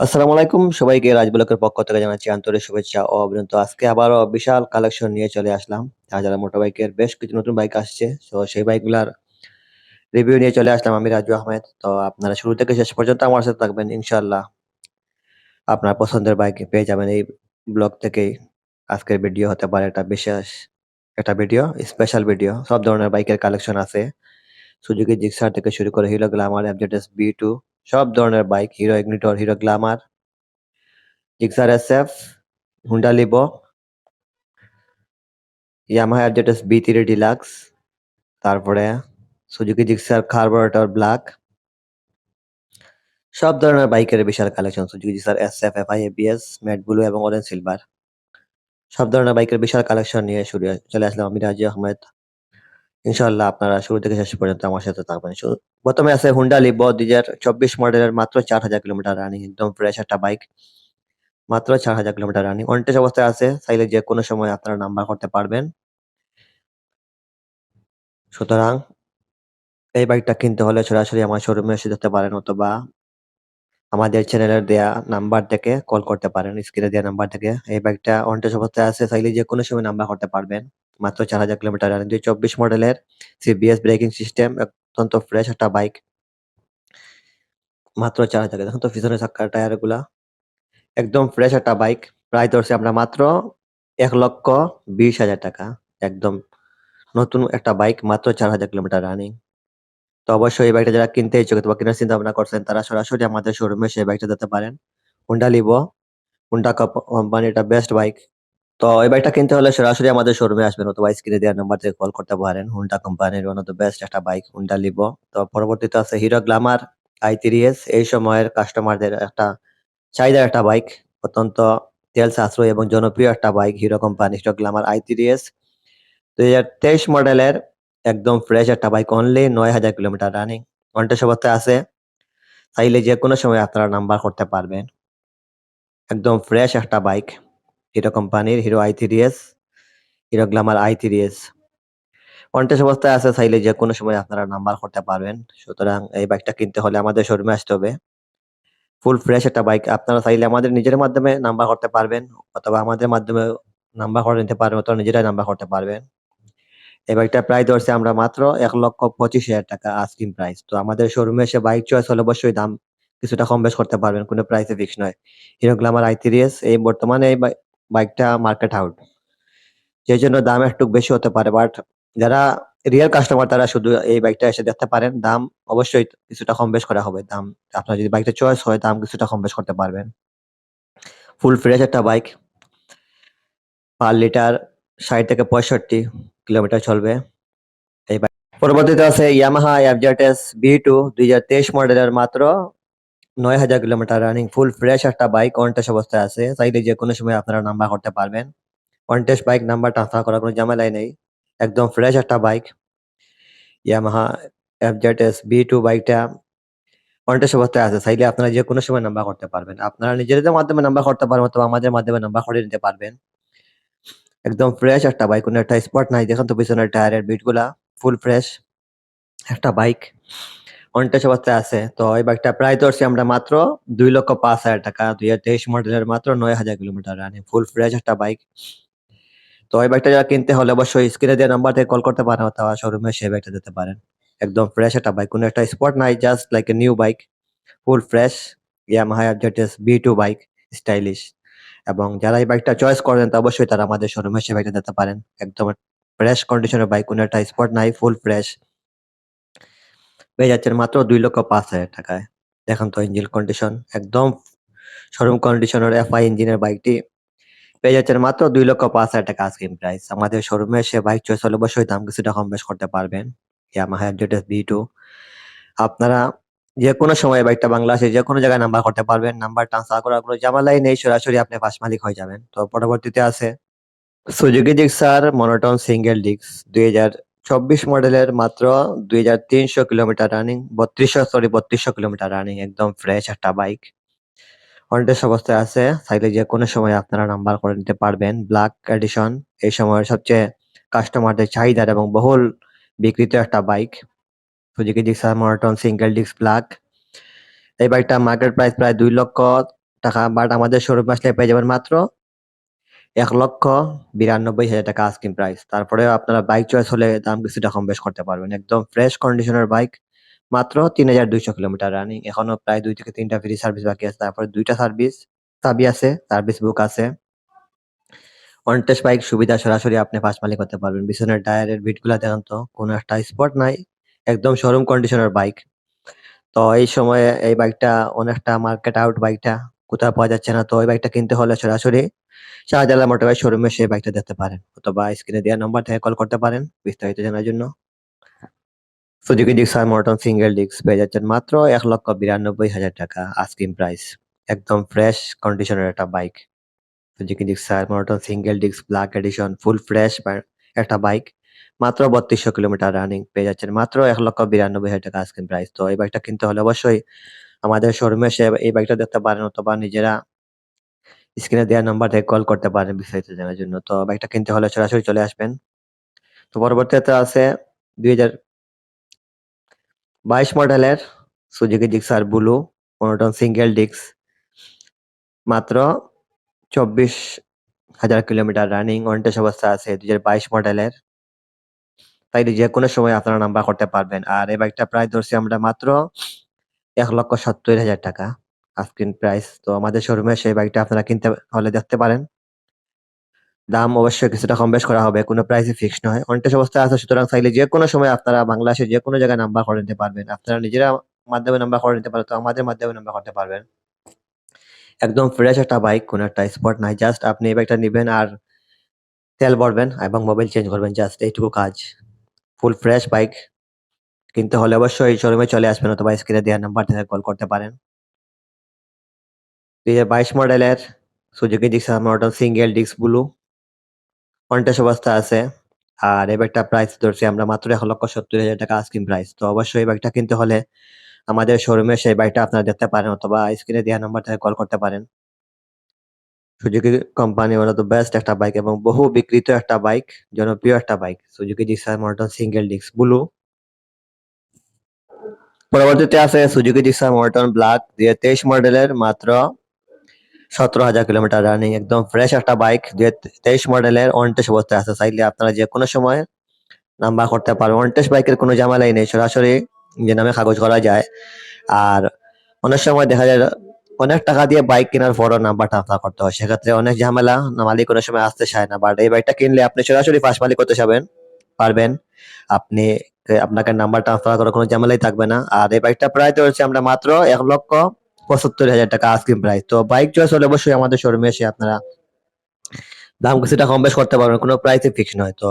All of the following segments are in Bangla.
আসসালামু আলাইকুম। সবাইকে রাজ ব্লকের পক্ষ থেকে জানাচ্ছি আন্তরিক শুভেচ্ছা ও অভিনন্দন আজকে আবারও বিশাল কালেকশন নিয়ে চলে আসলাম। যারা যারা মোটর বাইকের বেশ কিছু নতুন বাইক আসছে। তো সেই বাইকগুলার রিভিউ নিয়ে চলে আসলাম আমি রাজু আহমেদ। তো আপনারা শুরু থেকে শেষ পর্যন্ত আমার সাথে থাকবেন ইনশাল্লাহ আপনার পছন্দের বাইক পেয়ে যাবেন এই ব্লগ থেকেই। আজকের ভিডিও হতে পারে একটা বিশেষ একটা ভিডিও স্পেশাল ভিডিও। সব ধরনের বাইকের কালেকশন আছে। সুজুকি জিক্সার থেকে শুরু করে Hero Glamour FZS V two সব ধরনের bike, Hero Ignitor Hero Glamour, Gixxer S F Honda Livo, Yamaha FZS V three deluxe, তারপরে সুজুকি জিক্সার কার্বোরেটর ব্ল্যাক। সব ধরনের বাইকের বিশাল collection, Suzuki Gixxer S F F I A ABS, matte blue এবং অরেঞ্জ সিলভার। সব ধরনের বাইকের বিশাল কালেকশন নিয়ে শুরু চলে আসলাম আমি রাজি আহমেদ। ইনশাল্লাহ আপনারা শুরু থেকে শেষ পর্যন্ত আমার সাথে থাকবেন। শুরু- প্রথমে আছে হুন্ডা লিবো দুই হাজার চব্বিশ মডেলের মাত্র চার হাজার কিলোমিটার রানিং, একদম ফ্রেশ একটা বাইক মাত্র চার হাজার কিলোমিটার রানিং। অনটেস অবস্থায় আছে, চাইলে যে কোনো সময় আপনারা নাম্বার করতে পারবেন। সুতরাং, এই বাইকটা কিনতে হলে সরাসরি আমার শোরুমে এসে যেতে পারেন অথবা আমাদের চ্যানেলের দেয়া নাম্বার থেকে কল করতে পারেন স্ক্রিনে দেওয়া নাম্বার থেকে। এই বাইকটা অনটেস অবস্থায় আছে, চাইলে যে কোনো সময় নাম্বার করতে পারবেন। মাত্র চার হাজার কিলোমিটার রানিং দুই চব্বিশ মডেলের সিবিএস ব্রেকিং সিস্টেম অত্যন্ত ফ্রেশ একটা বাইক মাত্র চার হাজার দেখুন তো পিছনে টায়ারগুলা একদম ফ্রেশ একটা বাইক প্রায় ধরছি আমরা মাত্র এক লক্ষ বিশ হাজার টাকা। একদম নতুন একটা বাইক মাত্র চার হাজার কিলোমিটার রানিং। তো অবশ্যই এই বাইকটা যারা কিনতে ইচ্ছুক অথবা কেনার চিন্তা ভাবনা করছেন, তারা সরাসরি আমাদের শোরুমে সেই বাইকটা যেতে পারেন। হুন্ডা লিবো হুন্ডা কোম্পানি এটা বেস্ট বাইক তো এই বাইকটা কিনতে হলে সরাসরি আমাদের শোরুমে আসবেন অথবা স্ক্রিনে দেওয়ার নাম্বার থেকে কল করতে পারেন। হুন্ডা কোম্পানির ওয়ান অফ দ্য বেস্ট একটা বাইক হুন্ডা লিবো তো পরবর্তীতে আছে হিরো গ্লামার আই এস এই সময়ের কাস্টমারদের একটা চাহিদার একটা বাইক অত্যন্ত তেল সাশ্রয় এবং জনপ্রিয় একটা bike Hero company Hero Glamour I S দুই হাজার তেইশ মডেলের একদম ফ্রেশ একটা বাইক অনলি নয় হাজার কিলোমিটার রানিং ঘণ্টা অবস্থায় আছে। চাইলে যে কোনো সময় আপনারা নাম্বার করতে পারবেন। একদম ফ্রেশ একটা বাইক হিরো কোম্পানির Hero I S Hero Glamour I S. Contest অবস্থায় আছে চাইলে যে কোনো সময় আপনারা নাম্বার করতে পারবেন। সুতরাং এই বাইকটা কিনতে হলে আমাদের শোরুমে আসতে হবে। ফুল ফ্রেশ একটা বাইক আপনারা চাইলে আমাদের নিজের মাধ্যমে নাম্বার করতে পারবেন, অথবা আমাদের মাধ্যমে নাম্বার করে নিতে পারবেন, অথবা নিজেরাই নাম্বার করতে পারবেন। এই বাইকটা প্রায় ধরছে আমরা মাত্র এক লক্ষ পঁচিশ হাজার টাকা আস্কিং প্রাইস তো আমাদের শোরুমে এসে বাইক চয়েস হলে অবশ্যই দাম কিছুটা কম বেশ করতে পারবেন, কোনো প্রাইসে ফিক্স নয়। হিরো গ্লামার আই এই বর্তমানে এই বাইকটা মার্কেট আউট সেই জন্য দাম একটু বেশি হতে পারে বাট যারা রিয়েল কাস্টমার তারা শুধু এই বাইকটা এসে দেখতে পারেন। দাম অবশ্যই কিছুটা কম বেশ করা হবে। দাম, আপনার যদি বাইকটা চয়েস হয়, দাম কিছুটা কম বেশ করতে পারবেন। ফুল ফ্রেশ একটা বাইক পার লিটার ষাট থেকে পঁয়ষট্টি কিলোমিটার চলবে। এই বাইক পরবর্তীতে আছে ইয়ামাহা এফজেডএস বি টু দুই হাজার তেইশ মডেলের মাত্র নয় হাজার কিলোমিটার রানিং ফুল ফ্রেশ একটা বাইক কন্টেস্ট অবস্থায় আছে। চাইলে যে কোনো সময় আপনারা নাম্বার করতে পারবেন। কন্টেস্ট বাইক নাম্বার ট্রান্সফার করার কোনো ঝামেলাই নেই। একদম ফ্রেশ একটা bike Yamaha FZS V two বাইকটা কন্টেস্ট অবস্থায় আছে। চাইলে আপনারা যে কোনো সময় নাম্বার করতে পারবেন। আপনারা নিজেদের মাধ্যমে নাম্বার করতে পারবেন অথবা আমাদের মাধ্যমে নাম্বার করে নিতে পারবেন। একদম ফ্রেশ একটা বাইক কোনো একটা স্পট নাই। দেখুন তো পিছনের টায়ারের বিটগুলা ফুল ফ্রেশ একটা বাইক কন্টেস্ট অবস্থায় আছে। তো এই বাইকটা প্রায় ধরছি আমরা মাত্র দুই লক্ষ পাঁচ হাজার টাকা। দুই হাজার তেইশ মডেলের মাত্র নয় হাজার কিলোমিটার রানিং ফুল ফ্রেশ একটা বাইক তো এই বাইকটা যারা কিনতে হলে অবশ্যই স্ক্রিনে দেওয়া নাম্বার থেকে কল করতে পারেন অথবা শোরুমে সেই বাইকটা দিতে পারেন। একদম ফ্রেশ একটা বাইক কোনো একটা স্পট নাই just like a new bike full fresh Yamaha FZS V two bike stylish এবং যারা এই বাইকটা চয়েস করেন, তা অবশ্যই তারা আমাদের শোরুমে সে বাইকটা দিতে পারেন। একদম ফ্রেশ কন্ডিশনের বাইক কোনো একটা স্পট নাই ফুল ফ্রেশ পেয়ে যাচ্ছেন মাত্র দুই লক্ষ পাঁচ হাজার টাকায়। দেখেন তো ইঞ্জিন কন্ডিশন একদম শোরুম কন্ডিশনের এফআই ইঞ্জিনের বাইকটি পেয়ে যাচ্ছেন মাত্র দুই লক্ষ পাঁচ হাজার টাকা আস্কিং প্রাইস আমাদের শোরুমে সে বাইক চয়েস হলে অবশ্যই দাম কিছুটা কম বেশ করতে পারবেন। বি টু আপনারা যে কোনো সময় বাইকটা বাংলাদেশে যে কোনো জায়গায় নাম্বার করতে পারবেন। নাম্বার ট্রান্সফার করার কোনো ঝামেলাই নেই, সরাসরি আপনি ফার্স্ট মালিক হয়ে যাবেন। তো পরবর্তীতে আছে Suzuki Gixxer monotone single disc দুই হাজার চব্বিশ মডেলের মাত্র দুই হাজার তিনশো কিলোমিটার রানিং বত্রিশশো সরি বত্রিশশো কিলোমিটার রানিং একদম ফ্রেশ একটা বাইক কন্টেস্ট অবস্থায় আছে চাইলে যে কোনো সময় আপনারা নাম্বার করে নিতে পারবেন। ব্ল্যাক এডিশন এই সময়ের সবচেয়ে কাস্টমারদের চাহিদার এবং বহুল বিক্রিত একটা bike Suzuki Gixxer monotone single disc black এই বাইকটা মার্কেট প্রাইস প্রায় দুই লক্ষ টাকা বাট আমাদের শোরুমে আসলে পেয়ে যাবেন মাত্র এক লক্ষ বিরানব্বই হাজার টাকা আস্কিং প্রাইস তারপরে আপনারা বাইক চয়েস হলে দাম কিছুটা কম বেশ করতে পারবেন। একদম ফ্রেশ কন্ডিশনের বাইক মাত্র তিন হাজার দুইশো কিলোমিটার রানিং এখনও প্রায় দুই থেকে তিনটা ফ্রি সার্ভিস বাকি আছে। তারপরে দুইটা সার্ভিস চাবি আছে সার্ভিস বুক আছে। ওয়ান টেস্ট বাইক সুবিধা সরাসরি আপনি ফার্স্ট মালিক করতে পারবেন। পিছনের টায়ারের বিটগুলা দেখেন তো, কোনো একটা স্পট নাই, একদম শোরুম কন্ডিশনের বাইক তো এই সময়ে এই বাইকটা অনেকটা মার্কেট আউট বাইকটা কোথাও পাওয়া যাচ্ছে না। তো ওই বাইকটা কিনতে হলে সরাসরি শাহজালাল মোটরবাইক শোরুমে সেই বাইকটা দেখতে পারেন অথবা স্ক্রিনে দেওয়া নম্বর থেকে কল করতে পারেন, বিস্তারিত জানার জন্য। সুজুকি ডিক্সার মর্টন সিঙ্গেল ডিক্স পেয়ে যাচ্ছেন মাত্র এক লক্ষ বিরানব্বই হাজার টাকা আস্কিং প্রাইস একদম ফ্রেশ কন্ডিশনের একটা bike Suzuki Gixxer monotone single ডিক্স ব্ল্যাক এডিশন ফুল ফ্রেশ একটা বাইক মাত্র বত্রিশশো কিলোমিটার রানিং পেয়ে যাচ্ছেন মাত্র এক লক্ষ বিরানব্বই হাজার টাকা আস্কিং প্রাইস তো এই বাইকটা কিনতে হলে অবশ্যই আমাদের শোরুমে এসে এই বাইকটা দেখতে পারেন অথবা নিজেরা স্ক্রিনে দেওয়া নাম্বার থেকে কল করতে পারেন বিস্তারিত জানার জন্য। তো বাইকটা কিনতে হলে সরাসরি চলে আসবেন। তো পরবর্তীতে আছে দুই হাজার বাইশ মডেলের Suzuki Gixxer blue monotone single ডিক্স মাত্র চব্বিশ হাজার কিলোমিটার রানিং অনটেস অবস্থা আছে দুই হাজার বাইশ মডেলের। তাই যে কোনো সময় আপনারা নাম্বার করতে পারবেন। আর এই বাইকটা প্রায় ধরছি আমরা মাত্র এক লক্ষ সত্তর হাজার টাকা। আস্কিন প্রাইস তো আমাদের শোরুমে সেই বাইকটা আপনারা কিনতে হলে দেখতে পারেন। দাম অবশ্যই কিছুটা কম বেশ করা হবে, কোনো প্রাইসই ফিক্স নয়। অনটেস অবস্থায় আছে, সুতরাং চাইলে যে কোনো সময় আপনারা বাংলাদেশে যে কোনো জায়গায় নাম্বার করে নিতে পারবেন। আপনারা নিজেরা মাধ্যমে নাম্বার করে নিতে পারেন তো আমাদের মাধ্যমে নাম্বার করতে পারবেন। একদম ফ্রেশ একটা বাইক কোনো একটা স্পট নাই। জাস্ট আপনি এই বাইকটা নেবেন আর তেল ভরবেন এবং মোবাইল চেঞ্জ করবেন। জাস্ট এইটুকু কাজ। ফুল ফ্রেশ বাইক কিনতে হলে অবশ্যই শোরুমে চলে আসবেন অথবা স্ক্রিনে দেওয়ার নাম্বার থেকে কল করতে পারেন। দুই হাজার বাইশ মডেলের Suzuki Gixxer model single disc blue contest অবস্থা আছে। আর এই ব্যাগটা প্রাইস ধরছি আমরা মাত্র এক লক্ষ সত্তর হাজার টাকা আস্কিং প্রাইস তো অবশ্যই এই ব্যাগটা কিনতে হলে আমাদের শোরুমে সেই বাইকটা আপনারা দেখতে পারেন অথবা স্ক্রিনে দেওয়া নাম্বার থেকে কল করতে পারেন। সুজুকি কোম্পানি ওরা তো বেস্ট একটা বাইক এবং বহু বিক্রিত একটা বাইক জনপ্রিয় একটা bike Suzuki Gixxer model single disc blue পরবর্তীতে আছে সুজুকি ডিক্সার মর্টন ব্ল্যাক দুই মডেলের মাত্র সতেরো হাজার কিলোমিটার রানিং একদম ফ্রেশ একটা বাইক দুই তেইশ মডেলের অনটেস অবস্থায় আছে। চাইলে আপনারা যে কোনো সময় নাম্বার করতে পারবেন। অনটেস বাইকের কোনো ঝামেলাই নেই, সরাসরি যে নামে কাগজ করা যায়। আর অনেক সময় দেখা যায় অনেক টাকা দিয়ে বাইক কেনার পরও নাম্বারটা আপনার করতে হয়। সেক্ষেত্রে অনেক ঝামেলা মালিক কোনো সময় আসতে চায় না। বাট এই বাইকটা কিনলে আপনি সরাসরি ফার্স্ট মালিক করতে যাবেন, পারবেন। আপনি আপনাকে নাম্বার ট্রান্সফার করার কোনো ঝামেলাই থাকবে না। আর এই বাইকটা প্রায় তো হচ্ছে আমরা মাত্র এক লক্ষ পঁচাত্তর হাজার টাকা আস্কিং প্রাইস তো বাইক চয়েস হলে অবশ্যই আমাদের শোরুমে এসে আপনারা দাম কিছুটা কম বেশ করতে পারবেন, কোনো প্রাইসে ফিক্স নয়। তো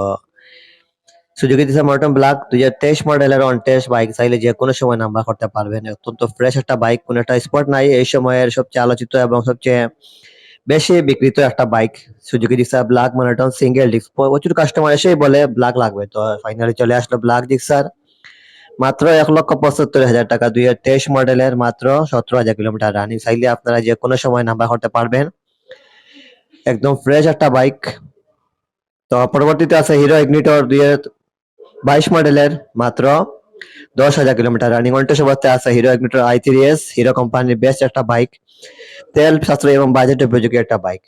সুজুকি দিশা মর্টন ব্ল্যাক দুই হাজার তেইশ মডেলের অন টেস্ট বাইক চাইলে যে কোনো সময় নাম্বার করতে পারবেন। অত্যন্ত ফ্রেশ একটা বাইক কোনো একটা স্পট নাই এই সময়ের সবচেয়ে আলোচিত এবং সবচেয়ে বেশি বিক্রিত একটা bike Suzuki Gixxer black monotone single disc প্রচুর কাস্টমার এসেই বলে ব্ল্যাক লাগবে। তো ফাইনালি চলে আসলো ব্ল্যাক ডিক্সার মাত্র এক লক্ষ পঁচাত্তর হাজার টাকা। দুই হাজার তেইশ মডেলের মাত্র সতেরো হাজার কিলোমিটার রানিং। চাইলে আপনারা যে কোনো সময় নাম্বার করতে পারবেন। একদম ফ্রেশ একটা বাইক তো পরবর্তীতে আছে হিরো ইগনিটর দুই বাইশ মডেলের মাত্র দশ হাজার কিলোমিটার রানিং। অন্টেস অবস্থায় আছে Hero Ignitor I three S Hero কোম্পানির বেস্ট একটা বাইক তেল সাশ্রয় এবং বাজেট উপযোগী একটা বাইক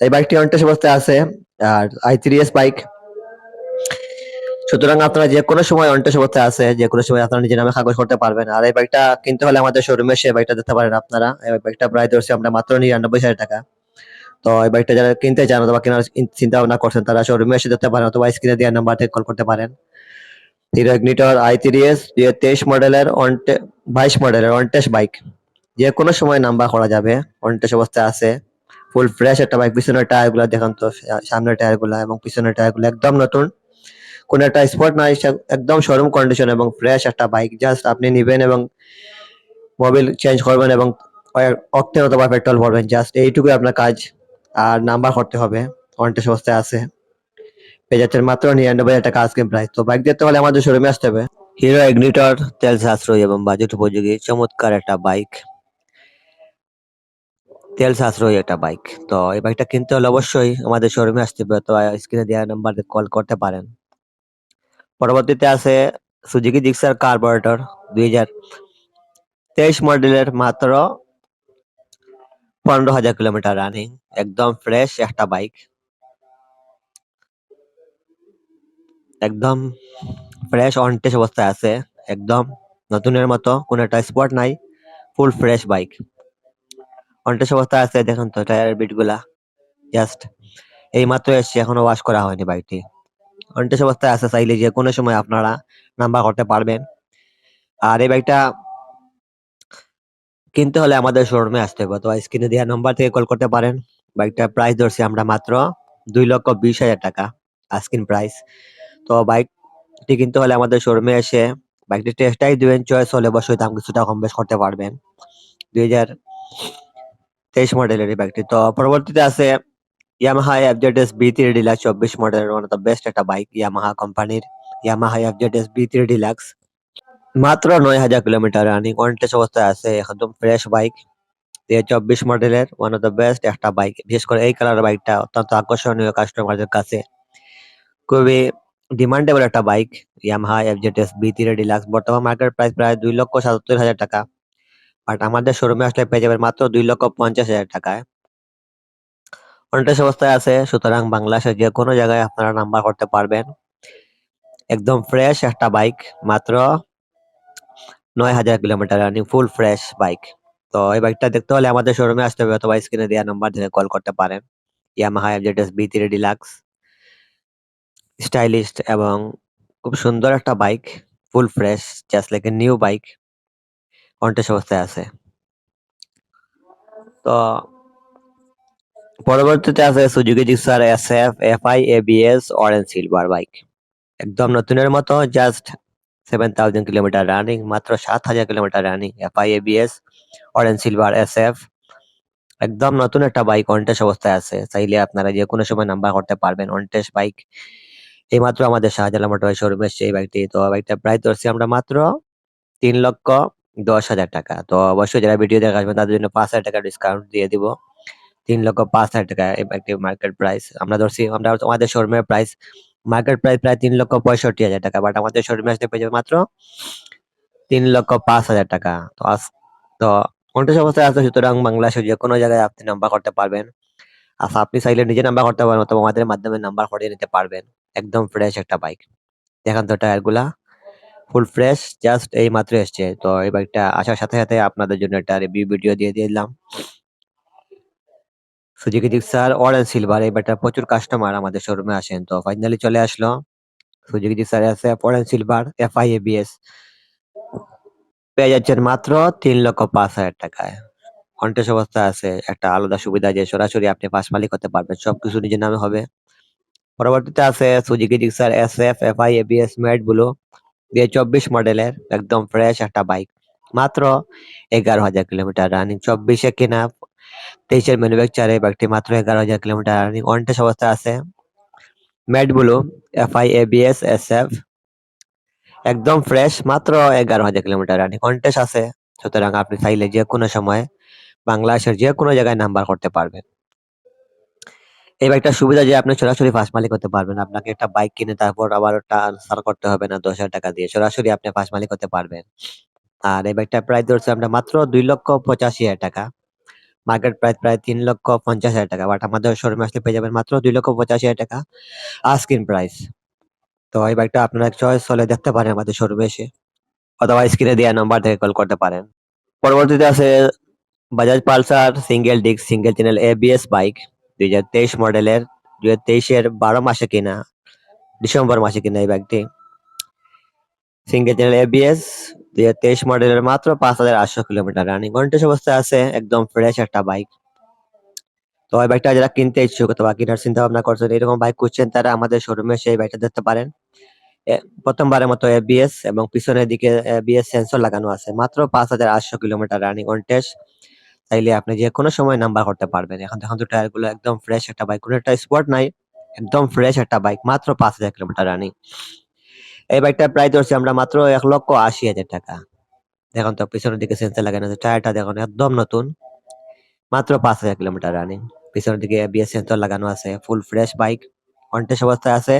এই বাইকটি অন্টেস অবস্থায় আছে, আর আই থ্রি এস বাইক সুতরাং আপনারা যে কোনো সময় অন্টেস অবস্থায় আছে, যে কোনো সময় আপনারা নিজের নামে কাগজ করতে পারবেন। আর এই বাইকটা কিনতে হলে আমাদের শোরুমে সে বাইকটা দিতে পারেন আপনারা। এই বাইকটা প্রায় ধরছি আমরা মাত্র নিরানব্বই হাজার টাকা। তো এই বাইকটা যারা কিনতে চান অথবা কেনার চিন্তা ভাবনা করছেন, তারা শোরুমে এসে দিতে পারেন অথবা স্ক্রিনে দেওয়ার নাম্বার থেকে কল করতে পারেন। Hero Ignitor I three S দুই হাজার তেইশ মডেলের অনটে বাইশ মডেলের অনটেস বাইক যে কোনো সময় নাম্বার করা যাবে অনটেস অবস্থায় আছে। ফুল ফ্রেশ একটা বাইক পিছনের টায়ারগুলা দেখান তো সামনের টায়ারগুলা এবং পিছনের টায়ারগুলা একদম নতুন। কোন একটা স্পট সে- একদম শোরুম কন্ডিশন এবং ফ্রেশ একটা বাইক জাস্ট আপনি নিবেন এবং মোবিল চেঞ্জ করবেন এবং অক্টেন অথবা পেট্রোল ভরবেন। জাস্ট এইটুকুই আপনার কাজ। আর নাম্বার করতে হবে। অনটেস অবস্থায় আছে। পেয়ে মাত্র নিরানব্বই হাজার টাকা আজকে প্রাইস তো বাইক দেখতে হলে আমাদের শোরুমে আসতে হবে। হিরো এগনিটর তেল সাশ্রয়ী এবং বাজেট উপযোগী। চমৎকার একটা বাইক তেল সাশ্রয়ী একটা বাইক তো এই বাইকটা কিনতে হলে অবশ্যই আমাদের শোরুমে আসতে হবে। তো স্ক্রিনে দেওয়া নাম্বারে কল করতে পারেন। পরবর্তীতে আছে সুজুকি জিক্সার কার্বোরেটর দুই তেইশ মডেলের মাত্র পনেরো হাজার কিলোমিটার রানিং একদম ফ্রেশ একটা বাইক একদম ফ্রেশ অন অবস্থায় আছে। একদম নতুনের মতো, কোনো একটা স্পট নাই ফুল ফ্রেশ বাইক অন অবস্থায় আছে, দেখুন তো টায়ারের বিটগুলা। জাস্ট এই মাত্র এসছে, এখনও ওয়াশ করা হয়নি বাইকটি অন টেস্ট অবস্থায় আছে চাইলে যে কোনো সময় আপনারা নাম্বার করতে পারবেন। আর এই বাইকটা কিনতে হলে আমাদের শোরুমে আসতে হবে। তো স্ক্রিনে দেওয়া নাম্বার থেকে কল করতে পারেন। বাইকটা প্রাইস ধরছি আমরা মাত্র দুই লক্ষ বিশ হাজার টাকা। আস্কিন প্রাইস তো বাইকটি কিনতে হলে আমাদের শোরুমে এসে বাইকটি টেস্টাই দিবেন চয়েস হলে অবশ্যই দাম কিছুটা কম বেশ করতে পারবেন। দুই হাজার তেইশ মডেলের এই বাইকটি তো পরবর্তীতে আছে Yamaha FZS V three deluxe চব্বিশ মডেলের ওয়ান অফ দ্য বেস্ট একটা বাইক ইয়ামাহা কোম্পানির Yamaha FZS V three deluxe মাত্র নয় হাজার কিলোমিটার রানিং কন্টেস্ট অবস্থায় আছে, একদম ফ্রেশ বাইক দুই চব্বিশ মডেলের ওয়ান অফ দ্য বেস্ট একটা বাইক বিশেষ করে এই কালার বাইকটা অত্যন্ত আকর্ষণীয় কাস্টমারদের কাছে। খুবই ডিমান্ডেবল একটা bike Yamaha FZS V three deluxe বর্তমান মার্কেট প্রাইস প্রায় দুই লক্ষ সাতাত্তর হাজার টাকা। বাট আমাদের শোরুমে আসলে পেয়ে যাবেন মাত্র দুই লক্ষ পঞ্চাশ হাজার টাকায়। কন্টেস্ট অবস্থায় আছে, সুতরাং বাংলাদেশের যে কোনো জায়গায় আপনারা নাম্বার করতে পারবেন। একদম ফ্রেশ একটা বাইক মাত্র নয় হাজার kilometre running full fresh bike তো এই বাইকটা দেখতে হলে আমাদের শোরুমে আসতে হবে অথবা স্ক্রিনে দেওয়া নাম্বার থেকে কল করতে পারেন। Yamaha FZS V three deluxe stylish এবং খুব সুন্দর একটা bike full fresh just like a new bike contest অবস্থায় আছে। তো পরবর্তীতে আছে Suzuki Gixxer S F F I A ABS orange silver bike একদম নতুনের মতো just seven thousand kilometre running মাত্র সাত হাজার kilometre running F I ABS orange silver S F একদম নতুন একটা বাইক অনটেস্ট অবস্থায় আছে। চাইলে আপনারা যে কোনো সময় নাম্বার করতে পারবেন অনটেস্ট বাইক এইমাত্র আমাদের শাহজালাল মোটর শোরুমে এসছে এই বাইকটি তো বাইকটা প্রায় ধরছি আমরা মাত্র তিন লক্ষ দশ হাজার টাকা। তো অবশ্যই যারা ভিডিও দেখা আসবেন, তাদের জন্য পাঁচ হাজার টাকা ডিসকাউন্ট দিয়ে দিব। তিন লক্ষ পাঁচ হাজার টাকা এই বাইকটি মার্কেট প্রাইস আমরা ধরছি, আমরা আমাদের শোরুমের প্রাইস মার্কেট প্রাইস প্রায় তিন লক্ষ পঁয়ষট্টি হাজার টাকা বাট আমাদের শোরুমে আসতে পেয়ে মাত্র তিন লক্ষ পাঁচ হাজার টাকা। তো আজ তো কন্টেস্ট অবস্থায় আছে, সুতরাং বাংলাদেশের যে কোনো জায়গায় আপনি নাম্বার করতে পারবেন। আচ্ছা আপনি চাইলে নিজে নাম্বার করতে পারবেন, অথবা আমাদের মাধ্যমে নাম্বার করিয়ে নিতে পারবেন। একদম ফ্রেশ একটা বাইক দেখান তো টায়ারগুলা ফুল ফ্রেশ জাস্ট এই মাত্র এসছে। তো এই বাইকটা আসার সাথে সাথে আপনাদের জন্য একটা রিভিউ ভিডিও দিয়ে দিলাম। সুজুকি জিক্সার অরেঞ্জ সিলভার এই বাইকটা প্রচুর কাস্টমার আমাদের শোরুমে আসেন। তো ফাইনালি চলে আসলো। Suzuki Gixxer F orange silver F I ABS পেয়ে যাচ্ছেন মাত্র তিন লক্ষ পাঁচ হাজার টাকায়। কন্টেস্ট অবস্থা আছে, একটা আলাদা সুবিধা যে সরাসরি আপনি পাঁচ মালিক হতে পারবেন, সবকিছু নিজের নামে হবে। পরবর্তীতে আছে Suzuki Gixxer S F F I ABS matte blue দিয়ে চব্বিশ মডেলের, একদম ফ্রেশ একটা বাইক মাত্র এগারো হাজার কিলোমিটার রানিং চব্বিশে কেনা তেইশের ম্যানুফ্যাকচার বাইকটি মাত্র এগারো হাজার কিলোমিটার রানিং অনটেস্ট অবস্থা আছে। Matte blue F I ABS S F একদম ফ্রেশ মাত্র এগারো হাজার কিলোমিটার রানিং কন্টেস্ট আছে। সুতরাং আপনি চাইলে যে কোনো সময় বাংলাদেশের যে কোনো জায়গায় নাম্বার করতে পারবেন। এই বাইকটার সুবিধা যে আপনি সরাসরি ফার্স্ট মালিক হতে পারবেন। আপনাকে একটা বাইক কিনে তারপর আবার ট্রান্সফার করতে হবে না, দশ হাজার টাকা দিয়ে। সরাসরি আপনি ফার্স্ট মালিক হতে পারবেন। আর এই বাইকটার প্রাইস ধরছে আমরা মাত্র দুই লক্ষ পঁচাশি হাজার টাকা। মার্কেট প্রাইস প্রায় তিন লক্ষ পঞ্চাশ হাজার টাকা বাট আমাদের শোরুমে আসলে পেয়ে যাবেন মাত্র দুই লক্ষ পঁচাশি হাজার টাকা আস্কিন প্রাইস তো এই বাইকটা আপনারা চয়েস হলে দেখতে পারেন আমাদের শোরুমে এসে, অথবা স্ক্রিনে দেওয়া নাম্বার থেকে কল করতে পারেন। পরবর্তীতে আছে Bajaj Pulsar single disc single channel ABS bike দুই হাজার তেইশ মডেলের দুই হাজার তেইশের বারো মাসে কিনা, ডিসেম্বর মাসে কিনা এই বাইকটি সিঙ্গেল চ্যানেল এবিএস দুই হাজার তেইশ মডেলের মাত্র পাঁচ হাজার আটশো কিলোমিটার রানিং। কন্টেস্ট অবস্থায় আছে, একদম ফ্রেশ একটা বাইক তো এই বাইকটা যারা কিনতে ইচ্ছুক অথবা কেনার চিন্তা ভাবনা করছেন, এরকম বাইক খুঁজছেন, তারা আমাদের শোরুমে সেই বাইকটা দেখতে পারেন। প্রথমবারের মতো এবিএস এবং পিছনের দিকে এবিএস সেন্সর লাগানো আছে। মাত্র পাঁচ হাজার আটশো কিলোমিটার রানিং অন টেস্ট চাইলে আপনি যে কোনো সময় নাম্বার করতে পারবেন। এখন দেখুন তো টায়ারগুলো একদম ফ্রেশ একটা বাইক কোনো একটা স্পট নাই, একদম ফ্রেশ একটা বাইক মাত্র পাঁচ হাজার কিলোমিটার রানিং। এই বাইকটার প্রায় ধরছি আমরা মাত্র এক লক্ষ আশি হাজার টাকা। দেখুন তো, পিছনের দিকে সেন্সর লাগানো আছে টায়ারটা দেখুন, একদম নতুন। মাত্র পাঁচ হাজার কিলোমিটার রানিং পিছনের দিকে এবিএস সেন্সর লাগানো আছে ফুল ফ্রেশ বাইক কন্টেস্ট অবস্থায় আছে।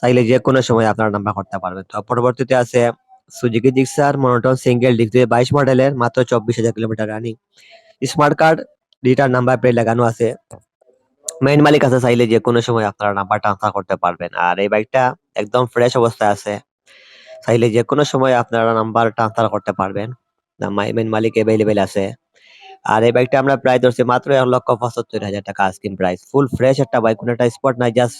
চাইলে যে কোনো সময় আপনারা নাম্বার করতে পারবেন। তো পরবর্তীতে আছে সুজুকি জিক্সার মনোটন সিঙ্গেল দুই বাইশ মডেলের মাত্র চব্বিশ হাজার kilometre running smart card digital number plate লাগানো আছে। মেইন মালিক আছে, চাইলে যে কোনো সময় আপনারা নাম্বার ট্রান্সফার করতে পারবেন। আর এই বাইকটা একদম ফ্রেশ অবস্থায় আছে। চাইলে যে কোনো সময় আপনারা নাম্বার ট্রান্সফার করতে পারবেন। মেইন মালিক অ্যাভেলেবেল আছে। আর এই বাইকটা আমরা প্রায় ধরছি মাত্র এক লক্ষ পঁচাত্তর হাজার টাকা আস্কিং প্রাইস ফুল ফ্রেশ একটা বাইক কোনো একটা স্পট নাই জাস্ট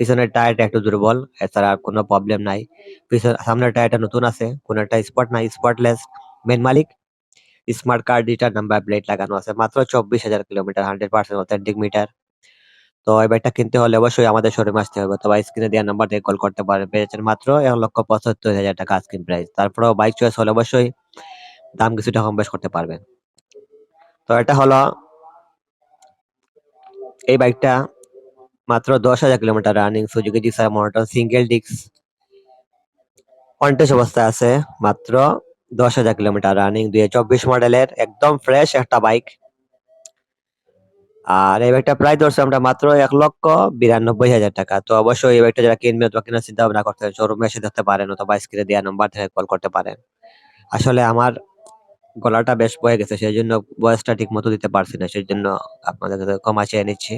পিছনের টায়ারটা একটু দুর্বল, এছাড়া আর কোনো প্রবলেম নাই। পিছন, সামনের টায়ারটা নতুন আছে, কোনো একটা স্পট নাই স্পটলেস মেন মালিক স্মার্ট কার্ড ডিটার নাম্বার প্লেট লাগানো আছে, মাত্র চব্বিশ হাজার kilometre hundred percent authentic meter তো এই বাইকটা কিনতে হলে অবশ্যই আমাদের শোরুমে আসতে হবে। তবে স্ক্রিনে দেওয়ার নাম্বার দিয়ে কল করতে পারেন পেয়েছেন মাত্র এক লক্ষ পঁচাত্তর হাজার টাকা আস্কিং প্রাইস তারপরেও বাইক চয়েস হলে অবশ্যই দাম কিছুটা কম বেশ করতে পারবেন। তো এটা হলো এই বাইকটা মাত্র দশ হাজার কিলোমিটার রানিং সুজুকি জিক্সার মোটর সিঙ্গেল ডিক্স কন্টেস্ট অবস্থায় আছে মাত্র দশ হাজার কিলোমিটার রানিং দুই হাজার চব্বিশ মডেলের একদম ফ্রেশ একটা বাইক আর এই বাইকটা প্রায় ধরছে আমরা মাত্র এক লক্ষ বিরানব্বই হাজার টাকা। তো অবশ্যই এই বাইকটা যারা কিনবে অথবা কেনার চিন্তা ভাবনা করতে শোরুমে এসে দেখতে পারেন অথবা স্ক্রিনে দেওয়া নাম্বার থেকে কল করতে পারেন। আসলে আমার গলাটা বেশ বয়ে গেছে সেই জন্য বয়সটা ঠিক মতো দিতে পারছি না সেই জন্য আপনাদের কাছে ক্ষমা চেয়ে নিচ্ছি।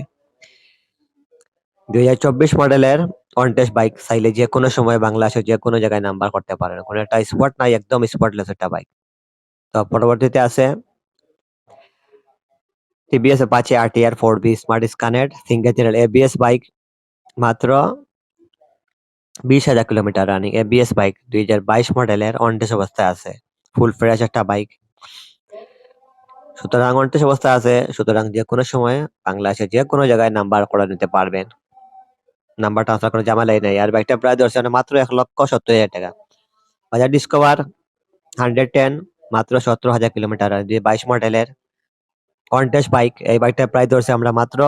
দুই হাজার চব্বিশ মডেলের কন্টেস্ট বাইক চাইলে যে কোনো সময় বাংলাদেশের যে কোনো জায়গায় নাম্বার করতে পারেন। কোনো একটা স্পট নাই, একদম স্পটলেস একটা বাইক তো পরবর্তীতে আছে TVS Apache RTR four V smart স্ক্যানেড single channel ABS bike মাত্র বিশ হাজার কিলোমিটার রানিং এবিএস বাইক দুই হাজার বাইশ মডেলের অনটেস অবস্থায় আছে ফুল ফ্রেশ একটা বাইক সুতরাং অনটেস অবস্থায় আছে, সুতরাং যে কোনো সময় বাংলাদেশের যে কোনো জায়গায় নাম্বার করে নিতে পারবেন। নাম্বার ট্রান্সফার কোনো ঝামেলাই নেই, আর বাইকটা প্রায় ধরছে মাত্র এক লক্ষ সত্তর হাজার টাকা। বাজার ডিসকভার হান্ড্রেড টেন মাত্র সতেরো হাজার কিলোমিটার দুই বাইশ মডেলের কন্টেস্ট বাইক এই বাইকটা প্রায় ধরছে আমরা মাত্র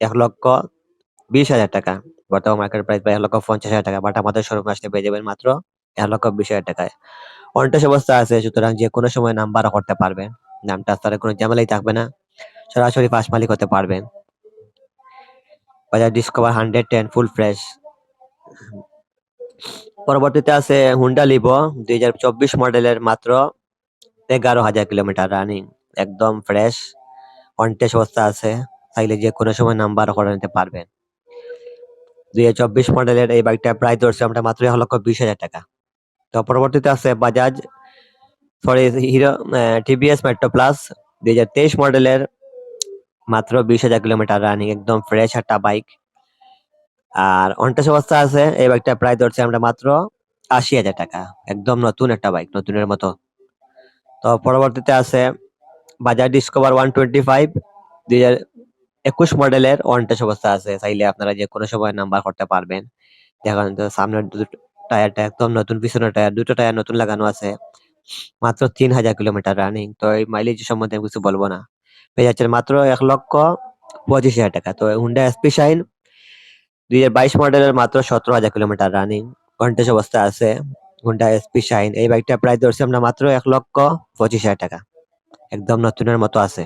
এক লক্ষ বিশ হাজার টাকা। বর্তমান মার্কেট প্রাইস প্রায় এক লক্ষ পঞ্চাশ হাজার টাকা বাট আমাদের শোরুমে আসতে পেয়ে যাবেন মাত্র এক লক্ষ বিশ হাজার টাকায়। কন্টেস্ট অবস্থা আছে, সুতরাং যে কোনো সময় নাম্বারও করতে পারবেন। নামটা তার কোনো ঝামেলাই থাকবে না, সরাসরি ফার্স্ট মালিক হতে পারবেন। বাজার Discover hundred ten full fresh পরবর্তীতে আছে হুন্ডা লিভো দুই মডেলের মাত্র এগারো হাজার কিলোমিটার রানিং একদম ফ্রেশ কন্টেস্ট অবস্থা আছে চাইলে যে কোনো সময় নাম্বার করে নিতে পারবেন। দুই হাজার চব্বিশ মডেলের এই বাইকটা প্রায় ধরছে আমরা মাত্র এক লক্ষ বিশ হাজার টাকা। তো পরবর্তীতে আছে Bajaj sorry Hero TVS Metro plus দুই হাজার তেইশ মডেলের মাত্র বিশ হাজার কিলোমিটার রানিং একদম ফ্রেশ একটা বাইক আর অনটেস অবস্থা আছে, এই বাইকটা প্রায় ধরছে আমরা মাত্র আশি হাজার টাকা। একদম নতুন একটা বাইক নতুনের মতো। তো পরবর্তীতে আছে Bajaj Discover one twenty five দুই হাজার একুশ মডেলের অনটেস অবস্থা আছে। চাইলে আপনারা যে কোনো সময় নাম্বার করতে পারবেন। দেখেন তো সামনের দুটো টায়ারটা একদম নতুন, পিছনের টায়ার দুটো টায়ার নতুন লাগানো আছে। মাত্র তিন হাজার কিলোমিটার রানিং তো এই মাইলেজ সম্বন্ধে আমি কিছু বলব না। পেয়ে যাচ্ছেন মাত্র এক লক্ষ পঁচিশ হাজার টাকা। তো হুন্ডা এসপি শাইন দুই হাজার বাইশ মডেলের মাত্র সতেরো হাজার কিলোমিটার রানিং কন্টেস্ট অবস্থা আছে। হুন্ডা এসপি শাইন এই বাইকটা প্রায় ধরছি আমরা মাত্র এক লক্ষ পঁচিশ হাজার টাকা। একদম নতুনের মতো আছে।